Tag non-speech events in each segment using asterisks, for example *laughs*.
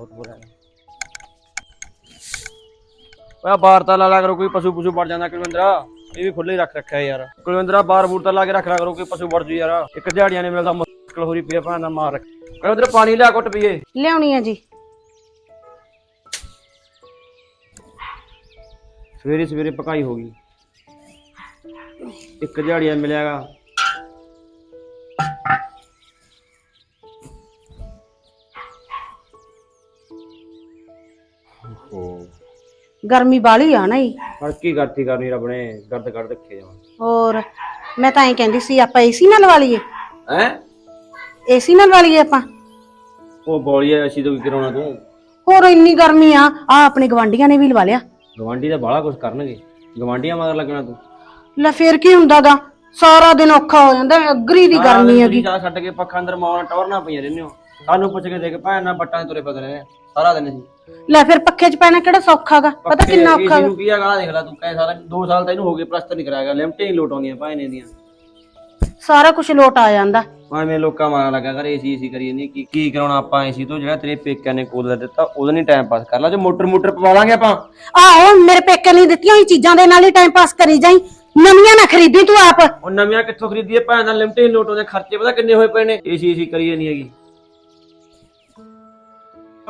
ਬਹੁਤ ਬੁਰਾ ਹੈ। ਓਏ ਬਾਹਰ ਤਾਂ ਲਾ ਲਾ ਕਰੋ ਕੋਈ ਪਸ਼ੂ ਪਸ਼ੂ ਵੜ ਜਾਂਦਾ ਕੁਲਵਿੰਦਰਾ। ਇਹ ਵੀ ਖੁੱਲੇ ਹੀ ਰੱਖ ਰੱਖਿਆ ਯਾਰ। ਕੁਲਵਿੰਦਰਾ ਬਾਹਰ ਬੂਰ ਤਾਂ ਲਾ ਕੇ ਰੱਖ ਲਾ ਕਰੋ ਕੋਈ ਪਸ਼ੂ ਵੜ ਜੂ ਯਾਰ। ਇੱਕ ਦਿਹਾੜੀਆਂ ਨੇ ਮਿਲਦਾ ਮੁਸ਼ਕਲ ਹੋ ਰਹੀ ਪਈ ਆ ਭਾਂ ਦਾ ਮਾਰ ਰੱਖ। ਕੁਲਵਿੰਦਰ ਪਾਣੀ ਲਿਆ ਘੁੱਟ ਪੀਏ। ਲਿਆਉਣੀ ਆ ਜੀ। ਸਵੇਰੇ ਸਵੇਰੇ ਪਕਾਈ ਹੋ ਗਈ। ਇੱਕ ਦਿਹਾੜੀਆ ਮਿਲਿਆਗਾ। ਓਹੋ ਗਰਮੀ ਬਾਲੀ ਆ ਨਾ ਜੀ ਹਰ ਕੀ ਕਰਤੀ ਕਰਨੀ ਰੱਬ ਨੇ ਗਰਦ ਕੱਢ ਰੱਖੇ ਜਾਵਾਂ। ਹੋਰ ਮੈਂ ਤਾਂ ਐਂ ਕਹਿੰਦੀ ਸੀ ਆਪਾਂ ਏਸੀ ਨਾਲ ਲਵਾ ਲਈਏ ਹੈ? ਏਸੀ ਨਾਲ ਲਵਾ ਲਈਏ ਆਪਾਂ। ਉਹ ਬੋਲੀਆ ਅਸੀਂ ਤੋਂ ਕੀ ਕਰਾਉਣਾ ਤੂੰ? ਹੋਰ ਇੰਨੀ ਗਰਮੀ ਆ ਆ ਆਪਣੇ ਗਵਾਂਢੀਆਂ ਨੇ ਵੀ ਲਵਾ ਲਿਆ। ਗਵਾਂਢੀ ਤਾਂ ਬਾਹਲਾ ਕੁਝ ਕਰਨਗੇ। ਗਵਾਂਢੀਆਂ ਮਗਰ ਲੱਗਣਾ ਤੂੰ। ਲੈ ਫੇਰ ਕੀ ਹੁੰਦਾਗਾ? ਸਾਰਾ ਦਿਨ ਔਖਾ ਹੋ ਜਾਂਦਾ ਅਗਰੀ ਦੀ ਗਰਮੀ ਹੈਗੀ। ਜਾ ਛੱਡ ਕੇ ਪੱਖਾਂ ਅੰਦਰ ਮੌਨ ਟਵਰਨਾ ਪਈਆਂ ਰਹਿੰਦੇ ਹੋ। ਸਾਨੂੰ ਪੁੱਛ ਕੇ ਦੇਖ ਭੈਣ ਨਾਲ ਬੱਟਾਂ 'ਚ ਤੁਰੇ ਨੇ। ਸਾਰਾ ਦਿਨ ਅਸੀਂ ਲੈ ਫਿਰ ਪੱਖੇ 'ਚ ਪੈਣਾ ਕਿਹੜਾ ਸੌਖਾਗਾ ਪਤਾ ਕਿੰਨਾ ਔਖਾ ਕਿਸੇ ਨੂੰ ਕੀ ਹੈਗਾ ਦੇਖ ਲੈ ਤੂੰ ਕੈ ਸਾਲ 2 ਸਾਲ ਤਾਂ ਇਹਨੂੰ ਹੋ ਗਏ ਪਲਸਤਰ ਨਹੀਂ ਕਰਾਇਆ ਗਿਆ ਲਿਮਟੇ ਹੀ ਲੋਟ ਆਉਂਦੀਆਂ ਭਾਵੇਂ ਦੀਆਂ ਸਾਰਾ ਕੁਝ ਲੋਟ ਆ ਜਾਂਦਾ। ਭਾਵੇਂ ਲੋਕਾਂ ਮਾਰ ਲੱਗਾ ਕਰ ਏਸੀ ਏਸੀ ਕਰੀਏ ਨਹੀਂ ਕੀ ਕੀ ਕਰਾਉਣਾ ਆਪਾਂ ਏਸੀ ਤੋਂ ਜਿਹੜਾ ਤੇਰੇ ਪੇਕਿਆਂ ਨੇ ਕੂਲਰ ਦਿੱਤਾ ਉਹਦੇ ਨਹੀਂ ਟਾਈਮ ਪਾਸ ਕਰ ਲਾ ਜੇ ਮੋਟਰ ਮੋਟਰ ਪਵਾ ਲਾਂਗੇ ਆਪਾਂ। ਆਹੋ ਮੇਰੇ ਪੇਕੇ ਨੇ ਦਿੱਤੀਆਂ ਹੋਈ ਚੀਜ਼ਾਂ ਦੇ ਨਾਲ ਹੀ ਟਾਈਮ ਪਾਸ ਕਰੀ ਜਾਈ। ਨਵੀਆਂ ਨਾ ਖਰੀਦੀ ਤੂੰ ਆਪ। ਉਹ ਨਵੀਆਂ ਕਿੱਥੋਂ ਖਰੀਦੀਏ ਭੈਣ ਦਾ ਲਿਮਟੇ ਹੀ ਲੋਟ ਆਉਂਦੇ ਖਰਚੇ ਪਤਾ ਕਿੰਨੇ ਹੋਏ ਪਏ ਨੇ। ਏਸੀ ਏਸੀ ਕਰੀਏ ਨਹੀਂ ਹੈਗੀ।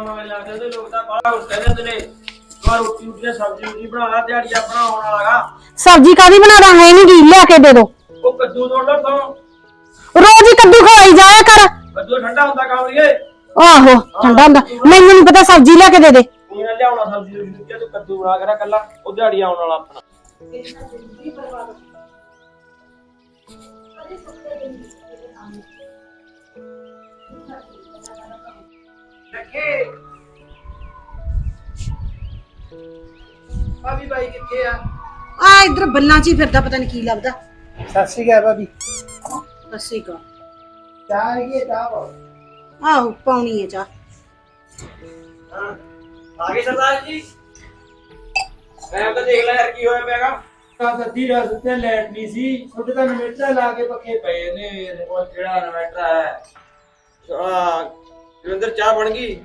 ਲੋਕ ਤਾਂ ਬਾਹਲਾ ਉਸ ਕਹਿੰਦੇ ਹੁੰਦੇ ਨੇ। ਘਰ ਰੋਟੀ ਰੋਟੀ ਸਬਜ਼ੀ ਰੋਟੀ ਬਣਾ ਦਿਹਾੜੀ ਆਪਣਾ ਆਉਣ ਵਾਲਾਗਾ ਸਬਜ਼ੀ ਕਾਦੀ ਬਣਾਦਾ ਹੈ ਨਹੀਂ ਗੀ ਲਿਆ ਕੇ ਦੇ ਦੋ। ਉਹ ਕੱਦੂ ਤੋੜ ਲਓ ਤੋਂ ਰੋਜ਼ ਹੀ ਕੱਦੂ ਖਵਾਈ ਜਾਇਆ ਕਰ। ਕੱਦੂ ਠੰਡਾ ਹੁੰਦਾ ਕਾਮਲੀਏ ਆਹੋ ਠੰਡਾ ਹੁੰਦਾ। ਮੈਨੂੰ ਨਹੀਂ ਪਤਾ ਸਬਜ਼ੀ ਲਿਆ ਕੇ ਦੇ ਦੇ। ਕੋਈ ਨਾ ਲਿਆਉਣਾ ਸਬਜ਼ੀ ਰੋਟੀ ਤੇ ਤੂੰ ਕੱਦੂ ਬਣਾ ਕੇ ਰੱਖ ਕੱਲਾ ਉਹ ਦਿਹਾੜੀ ਆਉਣ ਵਾਲਾ ਆਪਣਾ। ਲੱਗੇ ਭਾਬੀ ਬਾਈ ਕਿੱਥੇ ਆ? ਆ ਇਧਰ ਬੱਲਾਂ 'ਚ ਹੀ ਫਿਰਦਾ ਪਤਾ ਨਹੀਂ ਕੀ ਲੱਭਦਾ। ਸਤਿ ਸ਼੍ਰੀ ਅਕਾਲ ਭਾਬੀ। ਅੱਸੀ ਕਾ ਚਾਹ ਹੈਗੀ ਹੈ ਚਾਹ ਆਹੋ ਪਾਉਣੀ ਹੈ ਚਾਹ। ਹਾਂ। ਆ ਗਏ ਸਰਦਾਰ ਜੀ। ਮੈਂ ਤਾਂ ਦੇਖ ਲੈ ਯਾਰ ਕੀ ਹੋਇਆ ਪਿਆਗਾ ਤਾਂ ਅੱਧੀ ਰਾਤ ਉੱਤੇ ਲੈਟ ਨਹੀਂ ਸੀ ਛੋਟੇ ਤਾਂ ਇਨਵੇਟਰ ਲਾ ਕੇ ਪੱਖੇ ਪਏ ਨੇ ਉਹ ਕਿਹੜਾ ਇਨਵਰਟਰ ਹੈ। ਆ ਜਵਿੰਦਰ ਚਾਹ ਬਣ ਗਈ?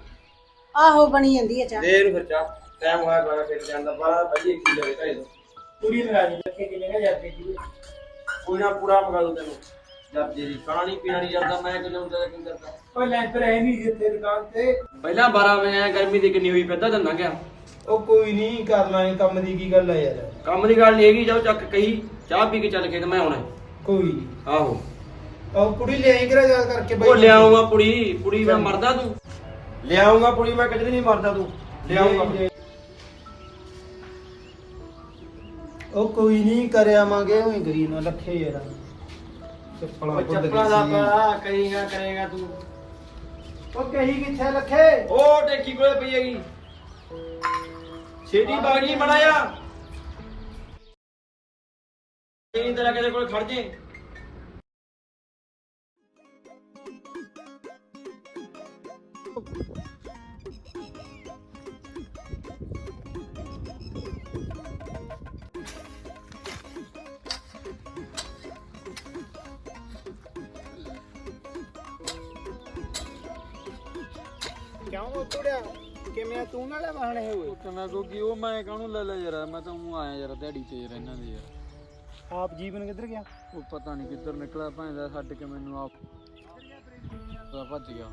ਆਹੋ ਬਣੀ ਜਾਂਦੀ ਹੈ ਚਾਹ। ਦੇ ਇਹਨੂੰ ਫਿਰ ਚਾਹ। ਟਾਈਮ ਹੋਇਆ ਪਿਆ ਫਿਰ ਜਾਣ ਦਾ। ਵਧੀਆ ਕੀ ਲਵੇ ਤੋਂ ਕੁੜੀ ਲਗਾ ਲਈ ਲੱਖੇ ਕਿ ਜਗ੍ਹਾ ਜਾਂਦੀ ਜੀ ਕੋਈ ਨਾ ਪੂਰਾ ਮੰਗਾ ਦੂੰ ਤੈਨੂੰ। ਜਦ ਜੀ ਖਾਣਾ ਨਹੀਂ ਪੀਣਾ ਨਹੀਂ ਜਾਂਦਾ। ਮੈਂ ਕਿਉਂ ਲਿਆਉਂਦਾ ਕੀ ਕਰਦਾ? ਕੋਈ ਲੈਂਟਰ ਹੈ ਨਹੀਂ ਜਿੱਥੇ ਦੁਕਾਨ ਤੇ। ਪਹਿਲਾਂ 12 ਵਜੇ ਆਇਆ ਗਰਮੀ ਦੀ ਕਿੰਨੀ ਹੋਈ ਪੈਦਾ ਤਾਂ ਲੰਘ ਗਿਆ ਉਹ ਕੋਈ ਨਹੀਂ ਕਰ ਲਾਂਗੇ। ਕੰਮ ਦੀ ਕੀ ਗੱਲ ਆ ਯਾਰ? ਕੰਮ ਦੀ ਗੱਲ ਨਹੀਂ ਹੈਗੀ। ਜਾਓ ਚੱਕ ਕਹੀ। ਚਾਹ ਪੀ ਕੇ ਚੱਲ ਖੇਤ ਮੈਂ ਆਉਣਾ। ਕੋਈ ਨਹੀਂ। ਆਹੋ। ਉਹ ਕੁੜੀ ਲੈ ਆਈ ਕਰਾ ਗੱਲ ਕਰਕੇ ਉਹ ਲਿਆਉਂਗਾ ਪੁੜੀ ਪੁੜੀ ਮੈਂ ਮਰਦਾ ਤੂੰ। ਲਿਆਉਂਗਾ ਪੁੜੀ ਮੈਂ ਕਿਤੇ ਨਹੀਂ ਮਰਦਾ ਤੂੰ। ਲਿਆਉਂਗਾ ਉਹ ਕੋਈ ਨਹੀਂ ਕਰ ਆਵਾਂਗੇ ਉਹੀ ਗਰੀਨ ਨੂੰ ਲੱਖੇ ਯਾਰ। ਚੱਪਲਾਂ ਚੱਪਲਾਂ ਦਾ। ਪਾ ਕਹੀਂਗਾ ਕਰੇਗਾ ਤੂੰ। ਉਹ ਕਹੀ ਕਿੱਥੇ ਲੱਖੇ? ਉਹ ਟੇਕੀ ਕੋਲੇ ਪਈ ਹੈਗੀ। ਛੇਤੀ ਬਾਗੀ ਬਣਾਇਆ ਇਹ ਤੇਰਾ ਕਿਤੇ ਕੋਲ ਖੜ ਜੇ। ਕਿਉਂ ਉਤੜਿਆ ਕਿਵੇਂ ਤੂੰ ਨਾਲੇ ਬਹਾਨੇ ਹੋਏ। ਉੱਠਣਾ ਕਿਉਂਕਿ ਉਹ ਮੈਂ ਕਾਹਨੂੰ ਲੈ ਲੈ ਯਾਰ? ਮੈਂ ਤਾਂ ਉਹ ਆਇਆ ਯਾਰ ਦਿਹਾੜੀ ਤੇ ਯਾਰ ਇਹਨਾਂ ਦੇ ਯਾਰ। ਆਪ ਜੀਵਨ ਕਿੱਧਰ ਗਿਆ? ਉਹ ਪਤਾ ਨਹੀਂ ਕਿੱਧਰ ਨਿਕਲਿਆ ਭਾਂਦਾ ਛੱਡ ਕੇ ਮੈਨੂੰ ਆਪ ਤਾਂ ਭੱਜ ਗਿਆ।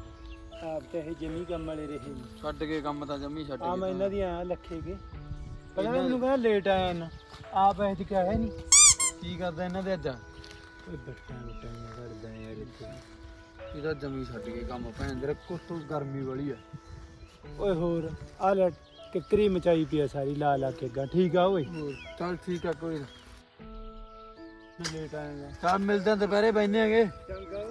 ਆਪ ਤੇ ਇਹ ਜਿੰਨੀ ਕੰਮ ਵਾਲੇ ਰਹੇ ਛੱਡ ਕੇ ਕੰਮ ਤਾਂ ਜੰਮੀ ਛੱਡ ਆ ਮੈਂ ਗਿਆ। ਇਹਨਾਂ ਦੀ ਆ ਲੱਖੇ ਕੇ। ਪਤਾ ਨਹੀਂ ਮੈਨੂੰ ਕਹਿੰਦਾ ਲੇਟ ਆਇਆ ਇਹਨਾਂ ਆਪ ਐ ਤੇ ਕਿਹਾ ਹੈ ਨਹੀਂ ਕੀ ਕਰਦਾ ਇਹਨਾਂ ਦੇ ਅੱਜ? ਓਏ ਬੱਟਾਂ ਬੁੱਟਾਂ ਨੂੰ ਕਰਦਾ ਯਾਰ ਇੱਥੇ। ਇਹਦਾ ਜੰਮੀ ਛੱਡ ਕੇ ਕੰਮ ਭੈਂਦਰ ਕੁੱਤੋਂ ਗਰਮੀ ਵਾਲੀ ਆ। ਓਏ ਹੋਰ ਆ ਲੈ ਕਿਕਰੀ ਮਚਾਈ ਪਈ ਆ ਸਾਰੀ ਲਾ ਲਾ ਕੇ ਗਾ ਠੀਕ ਆ ਓਏ? ਹੋਰ ਚੱਲ ਠੀਕ ਆ ਕੋਈ ਨਾ। ਲੇਟ ਆਏਗਾ ਚੱਲ ਮਿਲਦੇ ਆਂ ਦੁਪਹਿਰੇ ਬੈਠਨੇ ਆਗੇ ਚੰਗਾ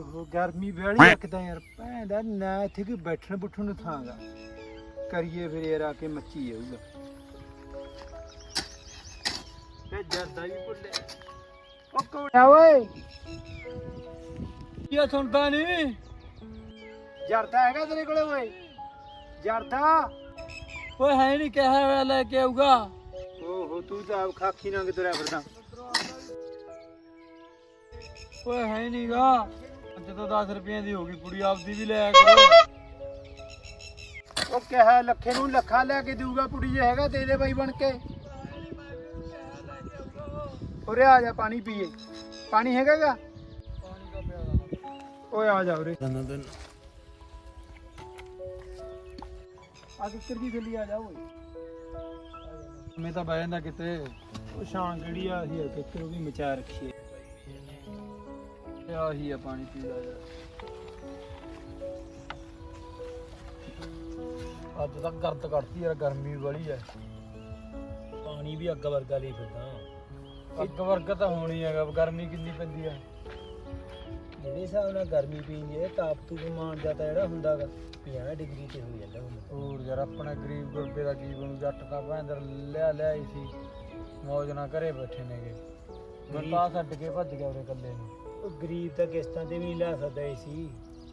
ਓਹ ਗਰਮੀ ਵਾਲੀ ਰੱਖਦਾ ਯਾਰ। ਭੈਣ ਦਾ ਨਾ ਇੱਥੇ ਕੋਈ ਬੈਠਣ ਬੁੱਠਣ ਨੂੰ ਥਾਂਗਾ ਕਰੀਏ ਫਿਰ ਯਾਰ ਆ ਕੇ ਮੱਚੀ ਜਾਊਗਾ ਤੇ ਜਰਦਾ ਵੀ ਭੁੱਲੇ ਉਹ ਕੋੜਾ ਓਏ? ਕੀ ਸੁਣਦਾ ਨਹੀਂ ਜਰਦਾ ਹੈਗਾ ਤੇਰੇ ਕੋਲੇ ਓਏ। ਜਰਦਾ। ਓਏ ਹੈ ਨਹੀਂ ਕਿਹਾ ਹੋਇਆ ਲੈ ਕੇ ਆਊਗਾ। ਓਹੋ ਤੂੰ ਤਾਂ ਆਪ ਖਾਖੀ ਨੰਗ ਤੁਰਿਆ ਫਿਰਦਾ। ਓਏ ਹੈ ਨਹੀਂਗਾ ਜਦੋਂ 10 ਰੁਪਏ ਦੀ ਹੋ ਗਈ ਕੁੜੀ ਆਪਦੀ ਵੀ ਲੈ ਕਰੋ। ਉਹ ਕਿਹਾ ਲੱਖੇ ਨੂੰ ਲੱਖਾਂ ਲੈ ਕੇ ਦੇਊਗਾ ਕੁੜੀ ਜੇ ਹੈਗਾ ਦੇ ਦੇ ਬਾਈ ਬਣ ਕੇ। ਉਰੇ ਆ ਜਾ ਪਾਣੀ ਪੀਏ। ਪਾਣੀ ਹੈਗਾਗਾ? ਓਏ ਆ ਜਾ ਉਰੇ। ਆ ਕਿੱਕਰ ਦੀ ਥੱਲੀ ਆ ਜਾ ਓਏ? ਮੈਂ ਤਾਂ ਬਹਿ ਜਾਂਦਾ ਕਿਤੇ। ਉਹ ਸ਼ਾਂ ਕਿਹੜੀ ਆ? ਸੀ ਕਿੱਕਰ ਉਹ ਵੀ ਮਚਾ ਰੱਖੀ ਆਹੀ ਆ ਪਾਣੀ ਪੀ ਲੈ ਜਾ ਅੱਜ ਤੱਕ ਗਰਦ ਕੱਢਤੀ ਯਾਰ ਗਰਮੀ ਬੜੀ ਐ ਪਾਣੀ ਵੀ ਅੱਗ ਵਰਗਾ ਲਈ ਫਿਰਦਾ। ਅੱਗ ਵਰਗਾ ਤਾਂ ਹੋਣੀ ਹੈਗਾ ਗਰਮੀ ਕਿੰਨੀ ਪੈਂਦੀ ਐ ਜਿਹੜੇ ਹਿਸਾਬ ਨਾਲ ਗਰਮੀ ਪੀਂਦੀ ਹੈ ਤਾਪ ਤੂੰ ਮਾਨ ਜਾਂਦਾ ਜਿਹੜਾ ਹੁੰਦਾਗਾ 50 ਡਿਗਰੀ ਤੇ ਹੋ ਜਾਂਦਾ ਹੋਰ ਯਾਰ ਆਪਣਾ ਗਰੀਬ ਗੁਰਬੇ ਦਾ ਕੀ ਬਣੂ ਜੱਟ ਤਾਂ ਭੈਂਦਰ ਲਿਆ ਲਿਆ ਸੀ ਮੌਜ ਨਾਲ ਘਰੇ ਬੈਠੇ ਨੇਗੇ। ਤਾਂ ਛੱਡ ਕੇ ਭੱਜ ਗਿਆ ਉਹਦੇ ਇਕੱਲੇ ਨੂੰ। ਉਹ ਗਰੀਬ ਤਾਂ ਕਿਸ਼ਤਾਂ ਤੇ ਵੀ ਲੈ ਸਕਦਾ ਈ ਸੀ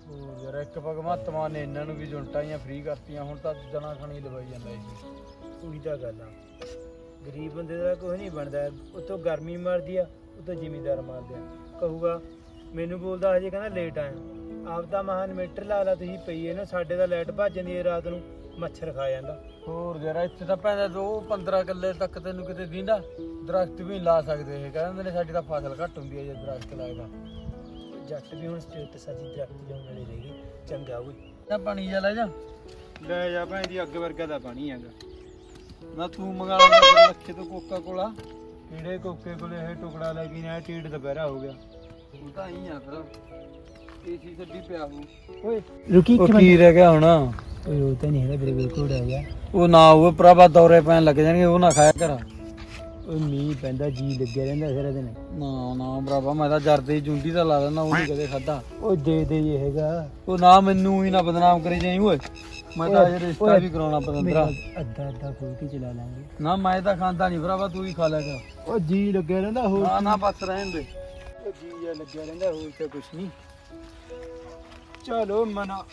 ਹੋਰ ਯਾਰ ਇੱਕ ਭਗਵੰਤ ਮਾਨ ਨੇ ਇਹਨਾਂ ਨੂੰ ਵੀ ਜੁੰਟਾਈਆਂ ਫ੍ਰੀ ਕਰਤੀਆਂ ਹੁਣ ਤਾਂ ਜਣਾ ਖਣੀ ਲਵਾਈ ਜਾਂਦਾ ਸੀ ਉਹੀ ਤਾਂ ਗੱਲ ਆ। ਗਰੀਬ ਬੰਦੇ ਦਾ ਕੁਝ ਨਹੀਂ ਬਣਦਾ। ਉਤੋਂ ਗਰਮੀ ਮਰਦੀ ਆ ਉਤੋਂ ਜ਼ਿਮੀਦਾਰ ਮਾਰਦੇ ਆ। ਕਹੂਗਾ ਮੈਨੂੰ ਬੋਲਦਾ ਹਜੇ ਕਹਿੰਦਾ ਲੇਟ ਆਇਆ। ਆਪ ਤਾਂ ਮਹਾਨ ਮੀਟਰ ਲਾ ਲਾ ਤੁਸੀਂ ਪਈ ਨਾ ਸਾਡੇ ਤਾਂ ਲਾਈਟ ਭੱਜ ਜਾਂਦੀ ਹੈ ਰਾਤ ਨੂੰ। ਮੱਛਰ ਖਾ ਜਾਂਦਾ। ਹੋਰ ਯਾਰ ਇੱਥੇ ਤਾਂ ਪੈਂਦਾ ਦੋ 15 ਕਿੱਲੇ ਤੱਕ ਤੈਨੂੰ ਕਿਤੇ ਦਿੰਦਾ ਦਰਖਤ ਵੀ ਲਾ ਸਕਦੇ ਇਹ ਕਹਿੰਦੇ ਨੇ ਸਾਡੀ ਤਾਂ ਫਸਲ ਘੱਟ ਹੁੰਦੀ ਹੈ ਜੇ ਦਰਖਤ ਲੱਗਦਾ। ਜੱਟ ਵੀ ਹੁਣ ਸਟੇਟ ਸਾਜੀ ਦਰਖਤ ਲਾਉਣ ਵਾਲੇ ਰਹਿ ਗਏ ਚੰਗਾ ਓਏ ਨਾ ਪਾਣੀ ਜਾ ਲੈ ਜਾ। ਲੈ ਜਾ ਭਾਂ ਦੀ ਅੱਗ ਵਰਗਾ ਦਾ ਪਾਣੀ ਹੈਗਾ। ਨਾ ਤੂੰ ਮੰਗਾ ਲੈ ਲੱਖੇ *laughs* ਤੋਂ ਕੋਕਾ ਕੋਲਾ ਕੀੜੇ ਕੋਕੇ ਕੋਲੇ ਇਹ ਟੁਕੜਾ ਲੈ ਕੇ ਨਾ ਟੀੜ ਦੁਪਹਿਰਾ ਹੋ ਗਿਆ। ਤੂੰ ਤਾਂ ਹੀ ਆ ਫਿਰ। ਏਸੀ ਛੱਡੀ ਪਿਆ ਹੂੰ ਓਏ ਰੁਕੀ ਕੀ ਰਹਿ ਗਿਆ ਹੁਣ? ਓਏ ਉਹ ਤਾਂ ਨਹੀਂ ਹੈਗਾ ਤੇਰੇ ਬਿਲਕੁਲ ਰਹਿ ਗਿਆ ਉਹ ਨਾ ਉਹ ਭਰਾਵਾ ਦੌਰੇ ਪੈਣ ਲੱਗ ਜਾਣਗੇ ਉਹ ਨਾ ਖਾਇਆ ਕਰ। ਓਏ ਮੀਂਹ ਪੈਂਦਾ ਜੀ ਲੱਗਿਆ ਰਹਿੰਦਾ ਸਾਰਾ ਦਿਨ। ਨਾ ਨਾ ਭਰਾਵਾ ਮੈਂ ਤਾਂ ਜਰਦੇ ਹੀ ਜੁੰਡੀ ਤਾਂ ਲਾ ਦਿੰਦਾ ਉਹ ਨਹੀਂ ਕਦੇ ਖਾਦਾ ਓ ਦੇ ਦੇ ਇਹ ਹੈਗਾ। ਉਹ ਨਾ ਮੈਨੂੰ ਹੀ ਨਾ ਬਦਨਾਮ ਕਰੀ ਜਾਈ ਓਏ। ਮੈਂ ਤਾਂ ਅਜੇ ਰਿਸ਼ਤਾ ਓਏ, ਵੀ ਕਰਾਉਣਾ ਮੇਰਾ ਪਤੰਦਰਾ ਅੱਧਾ ਅੱਧਾ ਖੋਲ ਕੇ ਚਲਾ ਲਾਂਗੇ। ਨਾ ਮੈਂ ਤਾਂ ਖਾਂਦਾ ਨਹੀਂ ਭਰਾਵਾ ਤੂੰ ਹੀ ਖਾ ਕਰ। ਓ ਜੀ ਲੱਗਿਆ ਰਹਿੰਦਾ ਹੋਰ ਨਾ ਨਾ ਬਸ ਰਹਿਣ ਦੇ। ਓ ਜੀ ਜਿਹਾ ਲੱਗਿਆ ਰਹਿੰਦਾ ਹੋਰ ਤਾਂ ਕੁਛ ਨਹੀਂ। ਚਲੋ ਮਨਾ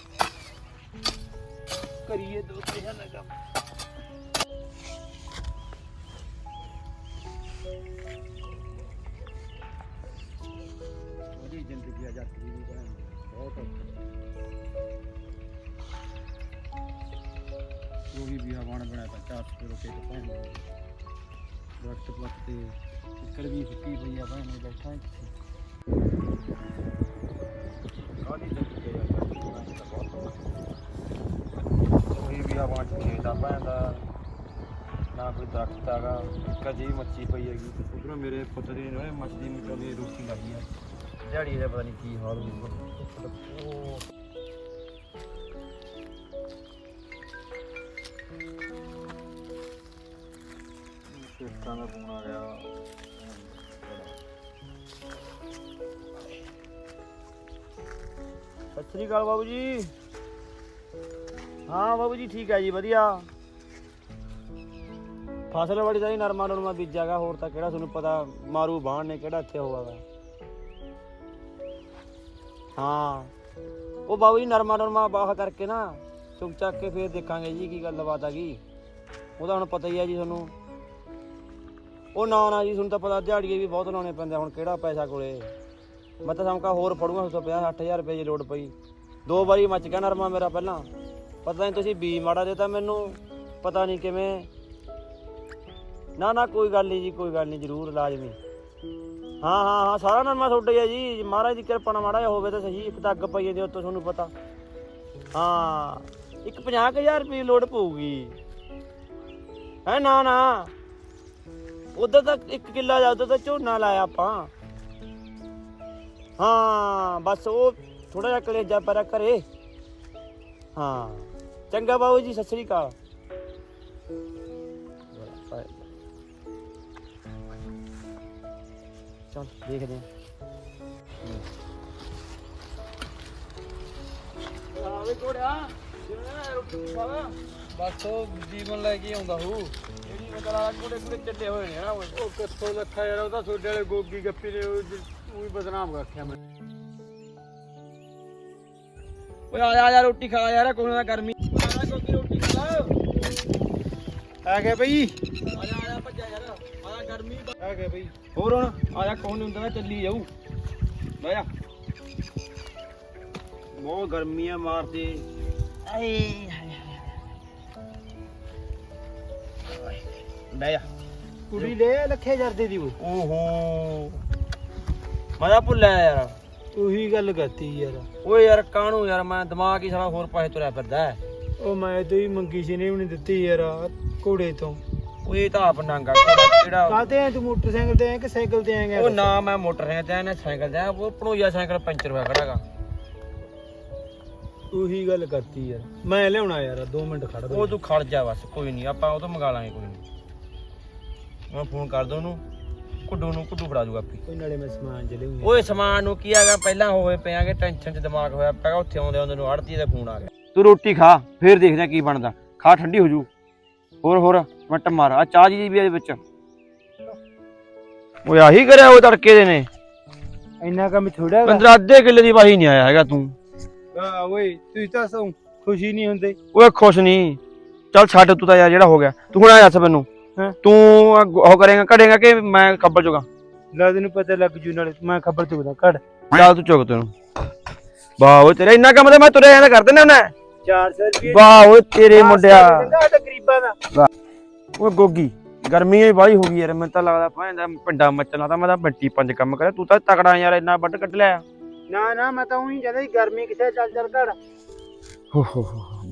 ਕਰੀਏ ਦੋ ਤਿੰਨ ਲਗਾ ਉਹਦੀ ਜ਼ਿੰਦਗੀ ਆ, ਜੱਟ ਦੀ ਵੀ ਭੈਣ ਬਹੁਤ ਉਹ ਵੀ ਵਿਆਹ ਬਣ ਬਣਾਇਆ ਤਾਂ ਚਾਰ ਸੌ ਰੁਪਏ ਤੇ ਭੈਣ ਦੇ। ਵਕਤ ਵਕਤ ਤੇ ਇੱਕਰ ਵੀ ਫੁੱਟੀ ਪਈ ਆ, ਭੈਣ ਨੇ ਬੈਠਾ ਇੱਥੇ। ਨਾ ਕੋਈ ਦਰਖਤ ਹੈਗਾ ਇੱਕ ਜੀ ਮੱਛੀ ਪਈ ਹੈਗੀ ਉਧਰੋਂ ਮੇਰੇ ਪੁੱਤ ਦੀ ਨੇ ਮੱਛੀ ਨੂੰ ਕਦੇ ਰੋਟੀ ਲੱਗੀ ਆ ਦਿਹਾੜੀ ਦਾ ਪਤਾ ਨਹੀਂ ਕੀ ਹਾਲ ਹੋਊਗਾ। ਉਹ ਸਿਸਟਾਂ ਦਾ ਫੋਨ ਆ ਗਿਆ। ਸਤਿ ਸ੍ਰੀ ਅਕਾਲ ਬਾਬੂ ਜੀ। ਹਾਂ ਬਾਬੂ ਜੀ ਠੀਕ ਹੈ ਜੀ ਵਧੀਆ। ਫਸਲ ਬੜੀ ਸਾਰੀ ਨਰਮਾ ਨਰਮਾ ਬੀਜਾਗਾ ਹੋਰ ਤਾਂ ਕਿਹੜਾ ਤੁਹਾਨੂੰ ਪਤਾ ਮਾਰੂ ਬਾਣ ਨੇ ਕਿਹੜਾ ਇੱਥੇ ਹੋਵਾਗਾ ਹਾਂ ਉਹ ਬਾਬੂ ਜੀ ਨਰਮਾ ਨਰਮਾ ਬਾਹ ਕਰਕੇ ਨਾ ਚੁੱਕ ਚੱਕ ਕੇ ਫੇਰ ਦੇਖਾਂਗੇ ਜੀ ਕੀ ਗੱਲਬਾਤ ਆ ਗਈ। ਉਹਦਾ ਹੁਣ ਪਤਾ ਹੀ ਹੈ ਜੀ ਤੁਹਾਨੂੰ। ਉਹ ਨਾ ਨਾ ਜੀ ਤੁਹਾਨੂੰ ਤਾਂ ਪਤਾ ਦਿਹਾੜੀਏ ਵੀ ਬਹੁਤ ਲਾਉਣੇ ਪੈਂਦੇ ਆ, ਹੁਣ ਕਿਹੜਾ ਪੈਸਾ ਕੋਲੇ। ਮੈਂ ਤਾਂ ਸਮਕਾ ਹੋਰ ਫੜੂਗਾ 150 60000 ਰੁਪਏ ਦੀ ਲੋੜ ਪਈ। ਦੋ ਵਾਰੀ ਮੱਚ ਗਿਆ ਨਰਮਾ ਮੇਰਾ ਪਹਿਲਾਂ। ਪਤਾ ਨਹੀਂ ਤੁਸੀਂ ਬੀ ਮਾੜਾ ਦਿੱਤਾ ਮੈਨੂੰ ਪਤਾ ਨਹੀਂ ਕਿਵੇਂ। ਨਾ ਨਾ, ਕੋਈ ਗੱਲ ਨਹੀਂ ਜੀ, ਕੋਈ ਗੱਲ ਨਹੀਂ ਜ਼ਰੂਰ ਲਾਜ਼ਮੀ ਹਾਂ ਹਾਂ ਹਾਂ, ਸਾਰਾ ਨਰਮਾ ਤੁਹਾਡਾ ਹੀ ਹੈ ਜੀ। ਮਹਾਰਾਜ ਦੀ ਕਿਰਪਾ ਨਾਲ ਮਾੜਾ ਜਿਹਾ ਹੋਵੇ ਤਾਂ ਸਹੀ, ਇੱਕ ਤਾਂ ਅੱਗ ਪਈ ਜਾਂਦੀ ਉੱਤੋਂ, ਤੁਹਾਨੂੰ ਪਤਾ। ਹਾਂ, ਇੱਕ 50000 ਰੁਪਏ ਦੀ ਲੋੜ ਪਊਗੀ। ਹੈ, ਨਾ ਨਾ। ਉਧਰ ਤਾਂ ਇੱਕ ਕਿੱਲਾ ਜਾ ਉਧਰ ਤਾਂ ਝੋਨਾ ਲਾਇਆ ਆਪਾਂ। ਹਾਂ, ਬਸ ਉਹ ਥੋੜਾ ਜਿਹਾ ਕਲੇਜਾ ਪੈਰਾ ਕਰੇ ਹਾਂ, ਚੰਗਾ ਬਾਬੂ ਜੀ, ਸਤਿ ਸ੍ਰੀ ਅਕਾਲ। ਚਲ ਦੇਖਦੇ ਹਾਂ। ਆਵੇ ਕੋੜਿਆ ਬਸ ਉਹ ਜੀਵਨ ਲੈ ਕੇ ਆਉਂਦਾ ਹੂ। ਜਿਹੜੀ ਤਲਾ ਕੋਲੇ ਕੋਲੇ ਚੱਲੇ ਹੋਏ ਨੇ ਨਾ ਉਹ। ਕਿੱਥੋਂ ਲੱਖਾ ਯਾਰ ਉਹ ਤਾਂ ਵਾਲੇ ਗੋਗੀ ਗੱਪੀ ਨੇ ਉਹ ਵੀ ਬਦਨਾਮ ਰੱਖਿਆ ਮੈਂ। ਓਏ ਆ ਜਾ ਆ ਜਾ ਰੋਟੀ ਖਾ ਯਾਰ ਕੋਈ ਨਾ ਗਰਮੀ। ਆ ਜਾ ਕੋਈ ਰੋਟੀ ਖਾ ਲਾ। ਆ ਗਿਆ ਬਈ। ਆ ਜਾ ਆ ਜਾ ਭੱਜਾ ਯਾਰ ਆ ਜਾ ਗਰਮੀ ਆ ਗਿਆ ਬਈ। ਹੋਰ ਹੁਣ ਆ ਜਾ ਕੋਹ ਨਹੀਂ ਹੁੰਦਾ ਨਾ ਚੱਲੀ ਜਾਊ। ਬਹਿ ਜਾ। ਬਹੁਤ ਗਰਮੀ ਆ ਮਾਰਦੇ। ਆਏ ਬਹਿ ਜਾ। ਕੁੜੀ ਲੈ ਲੱਖੇ ਜਰਦੇ ਦੀ ਉਹ। ਓਹੋ। ਮੈਂ ਤਾਂ ਭੁੱਲਿਆ ਯਾਰ। ਉਹੀ ਗੱਲ ਕਰਤੀ ਯਾਰ। ਓਏ ਯਾਰ ਕਾਹਨੂੰ ਯਾਰ ਮੈਂ ਦਿਮਾਗ ਹੀ ਸਾਲਾ ਹੋਰ ਪਾਸੇ ਤੁਰਿਆ ਫਿਰਦਾ। ਹੈ। ਉਹ ਮੈਂ ਤੇ ਹੀ ਮੰਗੀ ਸੀ ਨੇ ਵੀ ਨਹੀਂ ਦਿੱਤੀ ਯਾਰ ਆਹ ਘੋੜੇ ਤੋਂ। ਇਹ ਤਾਂ ਆਪ ਨਾਂਗਾ ਕਿਹੜਾ ਕਾਹਤੇ ਆ ਤੂੰ ਮੋਟਰਸਾਈਕਲ ਤੇ ਆਇਆ ਕਿ ਸਾਈਕਲ ਤੇ ਆਏਗਾ ਉਹ ਨਾ ਮੈਂ ਮੋਟਰਸਾਈਕਲ ਤੇ ਆਇਆ ਨਾ ਸਾਈਕਲ ਤੇ ਆਇਆ ਉਹ ਪਣੋਈਆ ਸਾਈਕਲ ਪੈਂਚਰ ਹੋਇਆ ਖੜਾਗਾ ਉਹੀ ਗੱਲ ਕਰਤੀ ਯਾਰ। ਮੈਂ ਲਿਆਉਣਾ ਯਾਰ 2 ਮਿੰਟ ਖੜ ਉਹ ਤੂੰ ਖੜ ਜਾ ਬਸ ਕੋਈ ਨਹੀਂ ਆਪਾਂ ਉਹ ਤੋਂ ਮੰਗਾ ਲਾਂਗੇ ਕੋਈ ਨਹੀਂ। ਮੈਂ ਫੋਨ ਕਰ ਦੋ ਉਹਨੂੰ ਕੁੱਡੂ ਨੂੰ ਕੁੱਡੂ ਫੜਾ ਦੂਗਾ ਆਪੇ। ਕੋਈ ਨਾਲੇ ਮੈਂ ਸਮਾਨ ਚ ਲਿਆਉਂਗਾ। ਓਏ ਸਮਾਨ ਨੂੰ ਕੀ ਹੈਗਾ ਪਹਿਲਾਂ ਹੋਏ ਪਿਆਗੇ ਟੈਨਸ਼ਨ ਚ ਦਿਮਾਗ ਹੋਇਆ ਪਿਆ ਉੱਥੇ ਆਉਂਦੇ ਆਉਂਦੇ ਨੂੰ ਆੜਤੀ ਦਾ ਫੋਨ ਆ ਗਿਆ। ਤੂੰ ਰੋਟੀ ਖਾ ਫੇਰ ਦੇਖਦੇ ਆ ਕੀ ਬਣਦਾ। ਖਾ ਠੰਡੀ ਹੋ ਜੂ। ਹੋਰ ਹੋਰ ਮਟ ਮਾਰ। ਆ ਚਾਹ ਜੀ ਵੀ ਇਹਦੇ ਵਿੱਚ। ਓਏ ਆਹੀ ਕਰਿਆ ਉਹ ਤੜਕੇ ਦੇ ਨੇ। ਇੰਨਾ ਕੰਮ ਥੋੜਾ ਹੈਗਾ। ਬੰਦਰਾ ਅੱਧੇ ਕਿੱਲੇ ਦੀ ਵਾਹੀ ਨਹੀਂ ਆਇਆ ਹੈਗਾ ਤੂੰ। ਆ ਓਏ ਤੁਸੀਂ ਤਾਂ ਸੌ ਖੁਸ਼ੀ ਨਹੀਂ ਹੁੰਦੇ। ਓਏ ਖੁਸ਼ ਨਹੀਂ। ਚੱਲ ਛੱਡ ਤੂੰ ਤਾਂ ਯਾਰ ਜਿਹੜਾ ਹੋ ਗਿਆ। ਤੂੰ ਹੁਣ ਆ ਦੱਸ ਮੈਨੂੰ। ਹਾਂ। ਤੂੰ ਅੱਗ- ਉਹ ਕਰੇਗਾ ਕੜੇਗਾ ਕਿ ਮੈਂ ਕੱਬਲ ਚੁਗਾ ਲੱਗਦੇ ਨੂੰ ਪਤਾ ਲੱਗ ਜੂ ਨਾਲੇ ਮੈਂ ਖਬਰ ਚੁਗਦਾ ਕੱਢ ਚੱਲ ਤੂੰ ਚੁਗ ਤੈਨੂੰ। ਵਾਹ ਓਏ ਤੇਰਾ ਇੰਨਾ ਕੰਮ ਤਾਂ ਮੈਂ ਤੁਰਿਆ ਜਾਂਦਾ ਕਰ ਦਿੰਦਾ ਹੁੰਦਾ 400 ਰੁਪਏ ਵਾਹ ਓਏ ਤੇਰੇ ਮੁੰਡਿਆ। ਚੰਗਾ ਤਾਂ ਗਰੀਬਾਂ ਦਾ। ਓਏ ਗੋਗੀ ਗਰਮੀ ਹੀ ਬਾਹਲੀ ਹੋ ਗਈ ਯਾਰ ਮੈਨੂੰ ਤਾਂ ਲੱਗਦਾ ਭਾਂਦਾ ਪਿੰਡਾ ਮੱਚਣਾ ਤਾਂ ਮੈਂ ਤਾਂ ਬੱਟੀ ਪੰਜ ਕੰਮ ਕਰਿਆ ਤੂੰ ਤਾਂ ਤਕੜਾ ਯਾਰ ਇੰਨਾ ਵੱਡ ਕੱਢ ਲਿਆ। ਨਾ ਨਾ ਮੈਂ ਤਾਂ ਉਹੀ ਸੀ ਗਰਮੀ ਕਿੱਥੇ ਚੱਲ ਚੱਲ ਘੜ ਹੋ ਹੋ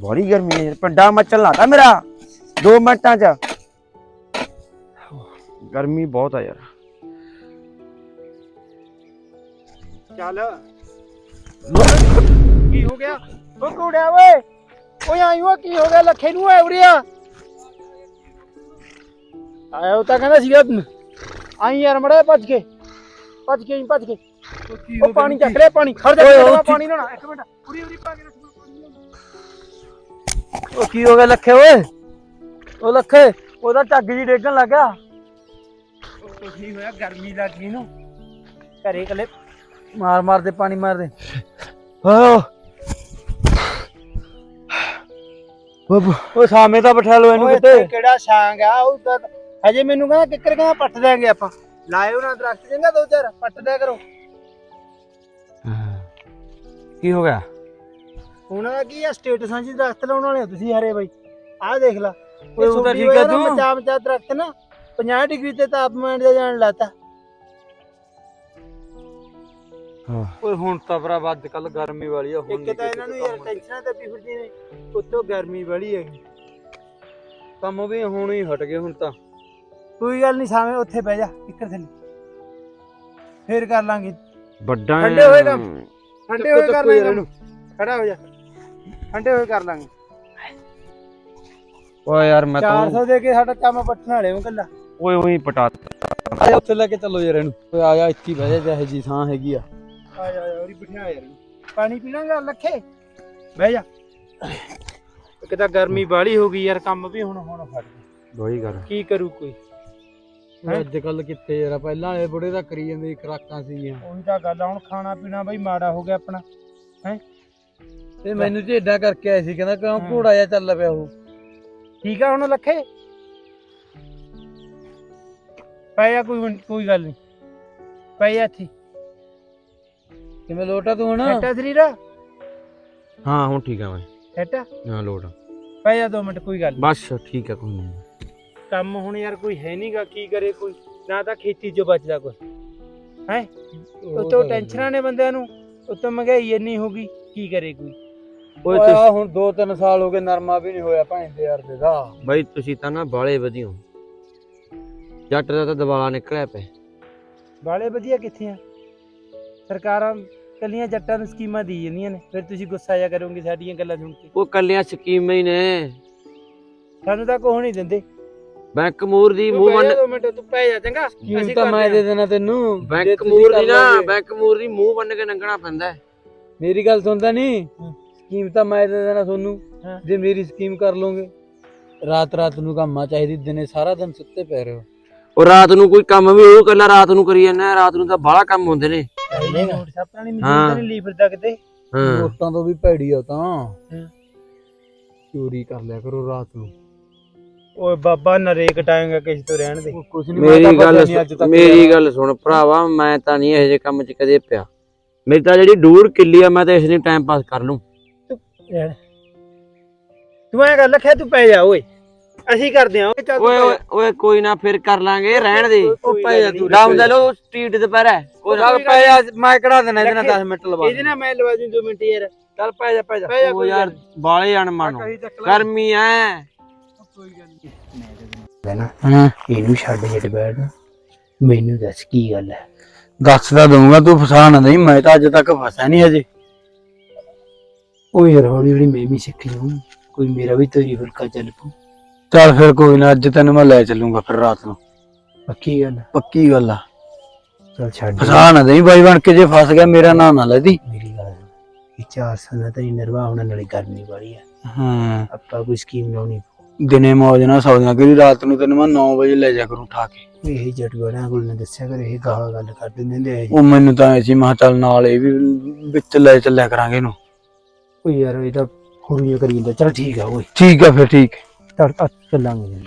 ਬੜੀ ਗਰਮੀ ਹੈ ਯਾਰ ਪਿੰਡਾ ਮੱਚਣ ਲਾਤਾ ਮੇਰਾ 2 ਮਿੰਟਾਂ ਚ। ਗਰਮੀ ਬਹੁਤ ਆ ਯਾਰ। ਚੱਲ। ਕੀ ਹੋ ਗਿਆ? ਓ ਕੁੜਿਆ ਓਏ ਓਏ ਆਇਓ ਕੀ ਹੋ ਗਿਆ ਲੱਖੇ ਨੂੰ ਐ ਉਰਿਆ ਆਇਆ ਉਹ ਤਾਂ ਕਹਿੰਦਾ ਸੀਗਾ ਆਈ ਯਾਰ ਮੜਾ ਭੱਜ ਕੇ ਭੱਜ ਕੇ ਆਈ ਭੱਜ ਕੇ। ਉਹ ਪਾਣੀ ਚੱਕ ਲਿਆ ਪਾਣੀ ਖੜ ਜਾ ਓਏ, ਮੈਂ ਪਾਣੀ ਲੈਣਾ ਇੱਕ ਮਿੰਟ। ਉਰੀ ਉਰੀ ਪਾ ਕੇ ਰੱਖ ਮੈਂ ਪਾਣੀ ਲਿਆਉਣਾ। ਉਹ ਕੀ ਹੋ ਗਿਆ ਲੱਖੇ ਓਏ? ਉਹ ਲੱਖੇ ਉਹਦਾ ਝੱਗ ਜੀ ਡੇਗਣ ਲੱਗਾ ਉਹ ਕੁਛ ਨਹੀਂ ਹੋਇਆ ਗਰਮੀ ਲੱਗ ਗਈ ਨੂੰ ਘਰੇ ਕਲੇ ਮਾਰ ਮਾਰ ਦੇ ਪਾਣੀ ਮਾਰ ਦੇ। ਹਾਂ ਉਹ ਸਾਹਮਣੇ ਤਾਂ ਬਿਠਾ ਲਓ ਇਹਨੂੰ ਓਏ ਕਿਤੇ। ਕਿਹੜਾ ਛਾਂਗ ਆ? ਉਹ ਤਾਂ ਹਜੇ ਮੈਨੂੰ ਕਹਿੰਦਾ ਕਿੱਕਰ ਕਹਿੰਦਾ ਪੱਟ ਦਿਆਂਗੇ ਆਪਾਂ। ਲਾਇਓ ਨਾ ਦਰਖਤ ਚੰਗਾ ਦੋ ਚਾਰ ਪੱਟ ਦਿਆ ਕਰੋ। ਕੀ ਹੋ ਗਿਆ? ਉਹਨਾਂ ਦਾ ਕੀ ਆ ਸਟੇਟਸਾਂ 'ਚ ਦਰਖਤ ਲਾਉਣ ਵਾਲੇ ਹੋ ਤੁਸੀਂ ਹਰੇ ਬਾਈ। ਆਹ ਦੇਖ ਲਾ ਓਏ ਉਹ ਤਾਂ ਠੀਕ ਆ ਤੂੰ। ਮਚਾ ਮਚਾ ਦਰਖਤ ਨਾ 50 ਡਿਗਰੀ ਤੇ ਤਾਪਮਾਨ ਦਾ ਜਾਣ ਲਾਤਾ। ਓਏ ਹੁਣ ਤਾਂ ਭਰਾ ਅੱਜ ਕੱਲ ਗਰਮੀ ਵਾਲੀ ਆ ਹੁਣ ਇੱਕ ਤਾਂ ਇਹਨਾਂ ਨੂੰ ਯਾਰ ਟੈਨਸ਼ਨਾਂ ਤੇ ਵੀ ਫਿਰਦੀ ਨੇ ਉੱਤੋਂ ਗਰਮੀ ਬੜੀ ਹੈਗੀ ਕੰਮ ਵੀ ਹੁਣ ਹੀ ਹਟ ਗਏ ਹੁਣ ਤਾਂ। ਕੋਈ ਗੱਲ ਨਹੀਂ ਸਾਵੇਂ ਉੱਥੇ ਬਹਿ ਜਾ ਕਿੱਕਰ ਥੱਲੇ। ਫੇਰ ਕਰ ਲਾਂਗੇ। ਵੱਡਾ ਠੰਡੇ ਹੋਏ ਕੰਮ। ਠੰਡੇ ਹੋਏ ਕਰ ਲਾਂਗੇ ਇਹਨੂੰ। ਖੜਾ ਹੋ ਜਾ। ਠੰਡੇ ਹੋਏ ਕਰ ਲਾਂਗੇ। ਓਏ ਯਾਰ ਮੈਂ ਤਾਂ 400 ਦੇ ਕੇ ਸਾਡਾ ਕੰਮ ਪੱਟਣ ਵਾਲੇ ਉਹ ਗੱਲਾਂ ਓਏ ਉਹੀ ਪਟਾ ਆ ਜਾ ਉੱਥੇ ਲੈ ਕੇ ਚੱਲੋ ਯਾਰ ਇਹਨੂੰ। ਓਏ ਆ ਜਾ ਇੱਥੇ ਹੀ ਬਹਿ ਜਾ ਜਿਹੇ ਜੀ ਥਾਂ ਹੈਗੀ ਆ। ਆ ਜਾ ਆ ਜਾ ਉਰੀ ਬਿਠਾ ਯਾਰ ਪਾਣੀ ਪੀਣਾਗਾ ਲੱਖੇ? ਬਹਿ ਜਾ। ਇੱਕ ਤਾਂ ਗਰਮੀ ਬਾਲੀ ਹੋ ਗਈ ਯਾਰ ਕੰਮ ਵੀ ਹੁਣ ਹੁਣ ਫੜ। ਗਿਆ। ਦੋਈ ਕਰ ਕੀ ਕਰੂ ਕੋਈ? ਅੱਜ ਕੱਲ ਕਿੱਥੇ ਯਾਰ ਪਹਿਲਾਂ ਵਾਲੇ ਬੁੜੇ ਤਾਂ ਕਰੀ ਜਾਂਦੇ ਸੀ, ਖੁਰਾਕਾਂ ਸੀਗੀਆਂ। ਉਹੀ ਤਾਂ ਗੱਲ ਆ ਹੁਣ ਖਾਣਾ ਪੀਣਾ ਬਈ ਮਾੜਾ ਹੋ ਗਿਆ ਆਪਣਾ ਤੇ ਮੈਨੂੰ ਝੇਡਾ ਕਰਕੇ ਆਇਆ ਸੀ ਕਹਿੰਦਾ ਕਿਉਂ ਹਾਂ। ਘੋੜਾ ਜਿਹਾ ਚੱਲ ਪਿਆ ਉਹ? ਠੀਕ ਆ ਹੁਣ ਲੱਖੇ? ਪੈ ਜਾ ਕੋਈ ਹੁਣ- ਕੋਈ ਗੱਲ ਨਹੀਂ ਪੈ ਜਾ ਇੱਥੇ। ਕਿਵੇਂ ਲੋਟਾ ਤੂੰ ਹੁਣ? ਹਟਾ ਸਰੀਰਾ? ਹਾਂ ਹੁਣ ਠੀਕ ਆ ਮੈਂ। ਹਟਾ ਹਾਂ ਪੈ ਜਾ ਦੋ ਮਿੰਟ ਕੋਈ ਗੱਲ ਨੀ। ਬਸ ਠੀਕ ਆ ਕੋਈ ਨਹੀਂ। ਕੰਮ ਹੁਣ ਯਾਰ ਕੋਈ ਹੈ ਨਹੀਂਗਾ ਕੀ ਕਰੇ ਕੋਈ? ਨਾ ਤਾਂ ਖੇਤੀ 'ਚ ਬਚਦਾ ਕੋਈ। ਹੈ? ਉਤੋਂ ਟੈਨਸ਼ਨਾਂ ਨੇ ਬੰਦਿਆਂ ਨੂੰ ਉਤੋਂ ਮਹਿੰਗਾਈ ਇੰਨੀ ਹੋ ਗਈ ਕੀ ਕਰੇ ਕੋਈ? ਓਏ ਓਏ ਤੁਸੀਂ ਆਹ ਹੁਣ 2-3 ਸਾਲ ਹੋ ਗਏ ਨਰਮਾ ਵੀ ਨਹੀਂ ਹੋਇਆ ਭਾਂ ਦੇ ਯਾਰ ਦੇ ਦਾ। ਬਾਈ ਤੁਸੀਂ ਤਾਂ ਨਾ ਬਾਲੇ ਵਧੀਓ ਜੱਟ ਦਾ ਤਾਂ ਦਿਵਾਲਾ ਨਿਕਲਿਆ ਪਿਆ। ਬਾਲੇ ਵਧੀਆ ਕਿੱਥੇ ਆ? ਸਰਕਾਰਾਂ ਕੱਲੀਆਂ ਜੱਟਾਂ ਨੂੰ ਸਕੀਮਾਂ ਦੀ ਜਾਂਦੀਆਂ ਨੇ। ਫਿਰ ਤੁਸੀਂ ਗੁੱਸਾ ਜਾ ਕਰੋਗੇ ਸਾਡੀਆਂ ਗੱਲਾਂ ਸੁਣ ਕੇ। ਉਹ ਕੱਲਿਆਂ ਸਕੀਮਾਂ ਹੀ ਨੇ। ਸਾਨੂੰ ਤਾਂ ਕੋਹ ਨਹੀਂ ਦਿੰਦੇ। ਬੈਂਕ ਮੂਰ ਦੀ ਤੂੰ ਮੂੰਹ ਬੰਨ ਦੋ ਮਿੰਟ ਤੂੰ ਪੈ ਜਾ ਚੰਗਾ ਅਸੀਂ ਤਾਂ ਮੈਂ। ਦੇ ਦੇਣਾ ਤੈਨੂੰ ਬੈਂਕ ਮੂਰ ਦੀ ਨਾ। ਬੈਂਕ ਮੂਰ ਦੀ ਮੂੰਹ ਬੰਨ ਕੇ ਲੰਘਣਾ ਪੈਂਦਾ ਹੈ। ਮੇਰੀ ਗੱਲ ਸੁਣਦਾ ਨਹੀਂ। ਸਕੀਮ ਤਾਂ ਮੈਂ ਦੇ ਦੇਣਾ ਤੁਹਾਨੂੰ। ਜੇ ਮੇਰੀ ਸਕੀਮ ਕਰ ਲੋਗੇ ਰਾਤ ਰਾਤ ਨੂੰ ਕੰਮਾਂ ਚਾਹੀਦੀ ਦਿਨੇ ਸਾਰਾ ਦਿਨ ਸੁੱਤੇ ਪੈ ਰਹੇ ਹੋ ਉਹ ਰਾਤ ਨੂੰ ਕੋਈ ਕੰਮ ਵੀ ਉਹ ਕੱਲਾ ਰਾਤ ਨੂੰ ਕਰੀ ਜਾਂਦਾ ਰਾਤ ਨੂੰ ਤਾਂ ਬਾਹਲਾ ਕੰਮ ਹੁੰਦੇ ਨੇ ਨੋਟ ਛਾਪਣ। ਮਸ਼ੀਨ ਤੇ ਫਿਰਦਾ ਕਿਤੇ ਹਾਂ ਨੋਟਾਂ ਤੋਂ ਵੀ ਭੈੜੀ ਆ ਤਾਂ। ਚੋਰੀ ਕਰ ਲਿਆ ਕਰੋ ਰਾਤ ਨੂੰ ਓਏ ਬਾਬਾ ਨਰੇਕ ਟਾਏਗਾ ਕਿਸੇ ਤੋਂ ਰਹਿਣ ਦੇ। ਕੁਝ ਨਹੀਂ ਮੇਰੀ ਗੱਲ ਸੁਣ- ਮੇਰੀ ਗੱਲ ਸੁਣ ਭਰਾਵਾ ਮੈਂ ਤਾਂ ਨਹੀਂ ਇਹੋ ਜਿਹੇ ਕੰਮ 'ਚ ਕਦੇ ਪਿਆ। ਮੇਰੀ ਤਾਂ ਜਿਹੜੀ ਡੂੜ ਕਿੱਲੀ ਆ ਮੈਂ ਤਾਂ ਇਸ ਨੂੰ ਟਾਈਮ ਪਾਸ ਕਰ ਲੂੰ। ਤੂੰ ਐ ਕਰ ਲਖਿਆ ਤੂੰ ਪੈ ਜਾ ਓਏ। ਅਸੀਂ ਕਰਦੇ ਆ ਓਏ ਚੱਲ ਤੂੰ ਓਏ ਪੈ ਓਏ ਓਏ ਕੋਈ ਨਾ ਫਿਰ ਕਰ ਲਾਂਗੇ ਰਹਿਣ ਦੇ। ਉਹ ਪੈ ਜਾ ਤੂੰ ਡਾਊਨ ਦਾ ਲੋ ਸਟਰੀਟ ਦੁਪਹਿਰ ਹੈ। ਨਾ ਚੱਲ ਪੈ ਜਾ ਮੈਂ ਕਿਹੜਾ ਦੇਣਾ ਇਹਦੇ ਨਾਲ 10 ਮਿੰਟ ਲਵਾ ਇਹਦੇ ਨਾਲ ਮੈਂ ਲਵਾ ਦੂੰ 2 ਮਿੰਟ ਯਾਰ। ਚੱਲ ਪੈ ਜਾ ਪੈ ਜਾ। ਉਹ ਯਾਰ ਬਾਲੇ ਅਣਮਨ। ਗਰਮੀ ਐ। ਨਾ ਹਾਂ ਇਹਨੂੰ ਛੱਡ ਜਿਹੜੇ ਬੈਠ। ਮੈਨੂੰ ਦੱਸ ਕੀ ਗੱਲ ਹੈ। ਦੱਸ ਤਾਂ ਦਊਂਗਾ ਤੂੰ ਫਸਾ ਨਾ ਦੇਈਂ ਮੈਂ ਤਾਂ ਅੱਜ ਤੱਕ ਫਸਿਆ ਨਹੀਂ ਅਜੇ ਓ ਯਾਰ ਹੌਲੀ ਹੌਲੀ ਮੈਂ ਵੀ ਸਿੱਖ ਲੂੰ ਕੋਈ ਮੇਰਾ ਵੀ ਤੇਰੀ ਫਰਕਾ ਚੱਲ ਪੂ ਚੱਲ ਫਿਰ ਕੋਈ ਨਾ ਅੱਜ ਤੈਨੂੰ ਮੈਂ ਲੈ ਚੱਲੂੰਗਾ ਫਿਰ ਰਾਤ ਨੂੰ। ਪੱਕੀ ਗੱਲ ਪੱਕੀ ਗੱਲ ਆ। ਚੱਲ ਛੱਡ। ਫਸਾ ਨਾ ਦੇਈਂ ਬਾਈ ਬਣ ਕੇ ਜੇ ਫਸ ਗਿਆ ਮੇਰਾ ਨਾਂ ਨਾ ਲੈਦੀ ਮੇਰੀ ਗੱਲ ਸੁਣ। ਇਹ ਚਾਰ ਸਾਲਾਂ ਤਾਂ ਨਿਰਵਾਹ ਹੋਣ ਨਾਲੇ ਗਰਮੀ ਵਾਲੀ ਆ ਹਾਂ। ਆਪਾਂ ਕੋਈ ਸਕੀਮ ਲਾਉਣੀ ਦਿਨੇ ਮੌਜ ਨਾਲ ਸੌ ਜਾਣਾ ਕਿ ਰਾਤ ਨੂੰ ਤੈਨੂੰ ਮੈਂ 9 ਵਜੇ ਲੈ ਜਾ ਕਰੂੰ ਠਾ ਕੇ। ਇਹ ਜਟਵਾੜਿਆਂ ਕੋਲ ਨੇ ਦੱਸਿਆ ਕਰ ਇਹ ਗਾਹ ਗੱਲ ਕਰ ਦਿੰਦੇ ਨੇ ਇਹ। ਉਹ ਮੈਨੂੰ ਤਾਂ ਐਸੀ ਮਾ ਚੱਲ ਨਾਲ ਇਹ ਵੀ ਵਿੱਚ ਲੈ ਚੱਲਿਆ ਕਰਾਂਗੇ ਇਹਨੂੰ। ਓ ਯਾਰ ਇਹ ਤਾਂ ਹੁਰੀਆਂ ਕਰੀ ਜਾਂਦਾ। ਚੱਲ ਠੀਕ ਆ ਓਏ। ਠੀਕ ਆ ਫਿਰ ਠੀਕ। ਤੜ ਤੜ ਚੱਲਾਂਗੇ ਜੀ